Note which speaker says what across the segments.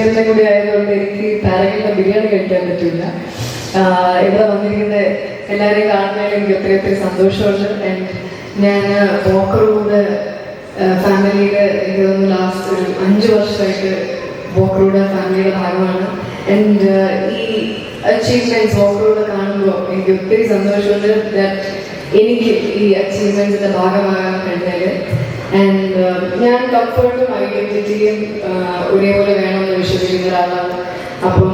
Speaker 1: കൂടി ആയതുകൊണ്ട് എനിക്ക് പാരഗണിലെ ബിരിയാണി കഴിക്കാൻ പറ്റില്ല. ഇവിടെ വന്നിരിക്കുന്ന എല്ലാവരെയും കാണുന്നതിൽ എനിക്ക് ഒത്തിരി ഒത്തിരി സന്തോഷമുണ്ട്. ആൻഡ് ഞാൻ ബോക്കറൂഡ് ഫാമിലിയുടെ എനിക്ക് തോന്നുന്നു ലാസ്റ്റ് ഒരു അഞ്ച് വർഷമായിട്ട് ബോക്കറൂഡ് ഫാമിലിയുടെ ഭാഗമാണ്. ആൻഡ് ഈ അച്ചീവ്മെന്റ്സ് ബോക്കറൂഡ് കാണുമ്പോൾ എനിക്ക് ഒത്തിരി സന്തോഷമുണ്ട് ദാറ്റ് എനിക്ക് ഈ അച്ചീവ്മെന്റ്സിന്റെ ഭാഗമാകാൻ കഴിഞ്ഞാൽ ആൻഡ് ഞാൻ കംഫർട്ടും ഐഡന്റിറ്റിയും ഒരേപോലെ വേണമെന്ന് വിശ്വസിക്കുന്ന ഒരാളാണ്. അപ്പം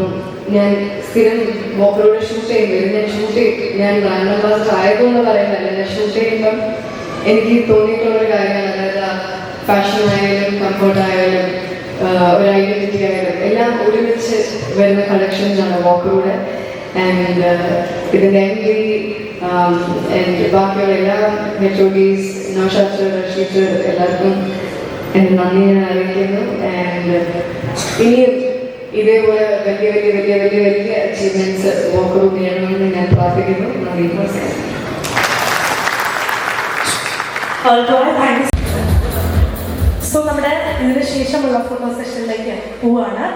Speaker 1: ഞാൻ സ്ഥിരം മോക്കളോട് ഷൂട്ട് ചെയ്യുമ്പോൾ ഞാൻ ഷൂട്ട് ചെയ്യും. ഞാൻ റാൻഡം ക്ലാസ് ആയതെന്ന് പറയുന്നതല്ല. ഞാൻ ഷൂട്ട് ചെയ്യുമ്പം എനിക്ക് തോന്നിയിട്ടുള്ള ഒരു കാര്യമാണ്. അതായത് ഫാഷൻ ആയാലും കംഫർട്ട് ആയാലും ഒരു ഐഡന്റിറ്റി ആയാലും എല്ലാം ഒരുമിച്ച് വരുന്ന കളക്ഷൻസ് ആണ് വോക്കറൂടെ ആൻഡ് ഇതിന്റെ എം ഡി ആൻഡ് ബാക്കിയുള്ള എല്ലാ മെട്രോഡീസ് സർ റഷീദ് എല്ലാവർക്കും എന്റെ നന്ദി ഞാൻ അറിയിക്കുന്നു. ആൻഡ് ഇനിയും ഇതേപോലെ വലിയ വലിയ വലിയ വലിയ വലിയ അച്ചീവ്മെന്റ്സ് വോക്കറൂട്ട് ചെയ്യണമെന്ന് ഞാൻ പ്രാർത്ഥിക്കുന്നു. നന്ദി നമസ്കാരം.
Speaker 2: സോ നമ്മുടെ ഇതിന് ശേഷമുള്ള ഫോട്ടോ സെഷനിലേക്ക് പോവാണ്.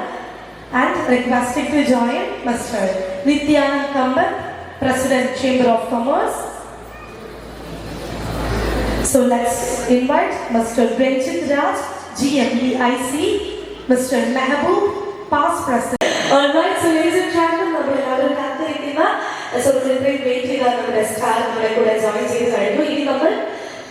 Speaker 2: And requesting to join mister Nityanand Kampan president chamber of commerce So let's invite Mr. Benjit Raj, GMEIC, Mr. Mehboob, past president. Alright, so ladies and gentlemen, നമ്മൾ എല്ലാവരും കാത്തിരിക്കുന്ന സോ ഇത്രയും വെയിറ്റ് ചെയ്ത നമ്മുടെ സ്റ്റാർ നമ്മുടെ കൂടെ ജോയിൻ ചെയ്ത് കഴിഞ്ഞു ഇനി നമ്മൾ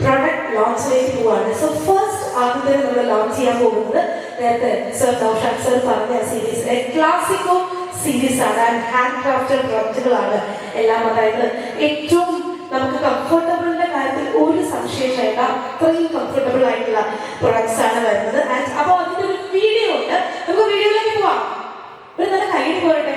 Speaker 2: പ്രൊഡക്റ്റ് ലോഞ്ചിലേക്ക് പോവാണ് സോ ഫസ്റ്റ് ആദ്യത്തെ നമ്മൾ ലോഞ്ച് ചെയ്യാൻ പോകുന്നത് നേരത്തെ സർ നൗഷാദ് സർ പറഞ്ഞ സീരീസ് ക്ലാസിക്കോ സീരീസ് ആണ് ആൻഡ് ഹാൻഡ് ക്രാഫ്റ്റഡ് പ്രൊഡക്റ്റുകളാണ് എല്ലാം അതായത് ഏറ്റവും അത്രയും കംഫർട്ടബിൾ ആയിട്ടുള്ള പ്രൊഡക്ട്സ് ആണ് വരുന്നത്. അപ്പോൾ അതിന്റെ ഒരു വീഡിയോ ഉണ്ട്. നമുക്ക് വീഡിയോയിലേക്ക് പോവാം. ഒരു നല്ല കൈയ്യടി പോരട്ടെ?